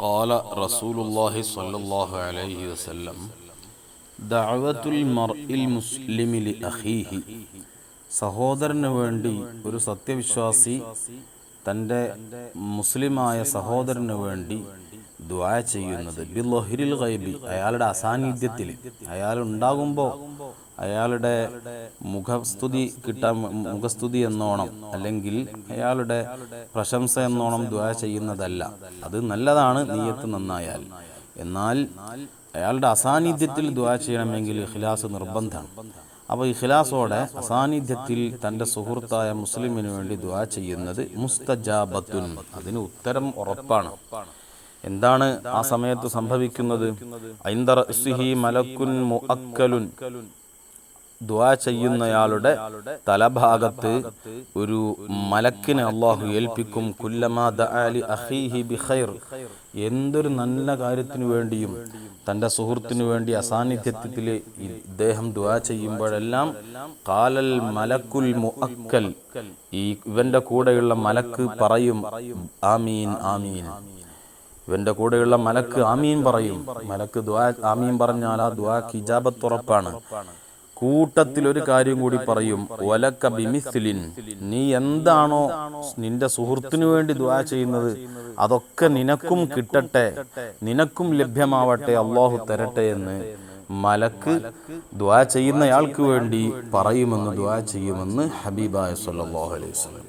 قال رسول الله صلى الله عليه وسلم دعوة المرء المسلم لأخيه സഹോദരന് വേണ്ടി ഒരു സത്യവിശ്വാസി തൻ്റെ മുസ്ലിമായ സഹോദരന് വേണ്ടി ദ്വാ ചെയ്യുന്നത് ബില്ലഹിരിൽ ഗൈബി അയാളുടെ അസാന്നിധ്യത്തിൽ അയാൾ ഉണ്ടാകുമ്പോൾ അയാളുടെ മുഖസ്തുതി കിട്ടാൻ മുഖസ്തുതി എന്നോണം അല്ലെങ്കിൽ അയാളുടെ പ്രശംസ എന്നോണം ദ്വാ ചെയ്യുന്നതല്ല. അത് നല്ലതാണ് നീയത്ത് നന്നായാൽ. എന്നാൽ അയാളുടെ അസാന്നിധ്യത്തിൽ ദ്വാ ചെയ്യണമെങ്കിൽ ഇഖ്ലാസ് നിർബന്ധമാണ്. അപ്പോൾ ഇഖ്ലാസോടെ അസാന്നിധ്യത്തിൽ തന്റെ സുഹൃത്തായ മുസ്ലിമിന് വേണ്ടി ദ്വാ ചെയ്യുന്നത് മുസ്തജാബത്തുൻ. അതിന് ഉത്തരം ഉറപ്പാണ്. എന്താണ് ആ സമയത്ത് സംഭവിക്കുന്നത്? ഐന്ദർ മലക്കുൻ മുഅക്കലുൻ. ദ്വാ ചെയ്യുന്നയാളുടെ തലഭാഗത്ത് ഒരു മലക്കിനെ അള്ളാഹു ഏൽപ്പിക്കും. ബിഖൈർ. എന്തൊരു നല്ല കാര്യത്തിനു വേണ്ടിയും തന്റെ സുഹൃത്തിനു വേണ്ടി അസാന്നിധ്യത്തിൽ ഇദ്ദേഹം ദ്വാ ചെയ്യുമ്പോഴെല്ലാം കാലൽ മലക്കുൽ മുഅക്കൽ. ഈ ഇവന്റെ കൂടെയുള്ള മലക്ക് പറയും ആമീൻ ആമീൻ. ഇവന്റെ കൂടെയുള്ള മലക്ക് ആമീൻ പറയും. മലക്ക് ദ്വാ ആമീൻ പറഞ്ഞാൽ ആ ദ്വാ ഇജാബത്ത് ഉറപ്പാണ്. കൂട്ടത്തിൽ ഒരു കാര്യം കൂടി പറയും. ഒലക്ക ബിമിസ്ലിൻ. നീ എന്താണോ നിന്റെ സുഹൃത്തിനു വേണ്ടി ദ്വാ ചെയ്യുന്നത് അതൊക്കെ നിനക്കും കിട്ടട്ടെ. നിനക്കും ലഭ്യമാവട്ടെ. അള്ളാഹു തരട്ടെ എന്ന് മലക്ക് ദ്വാ ചെയ്യുന്നയാൾക്ക് വേണ്ടി പറയുമെന്ന് ദ്വാ ചെയ്യുമെന്ന് ഹബീബായ സല്ലാഹു അലൈഹി വസല്ലം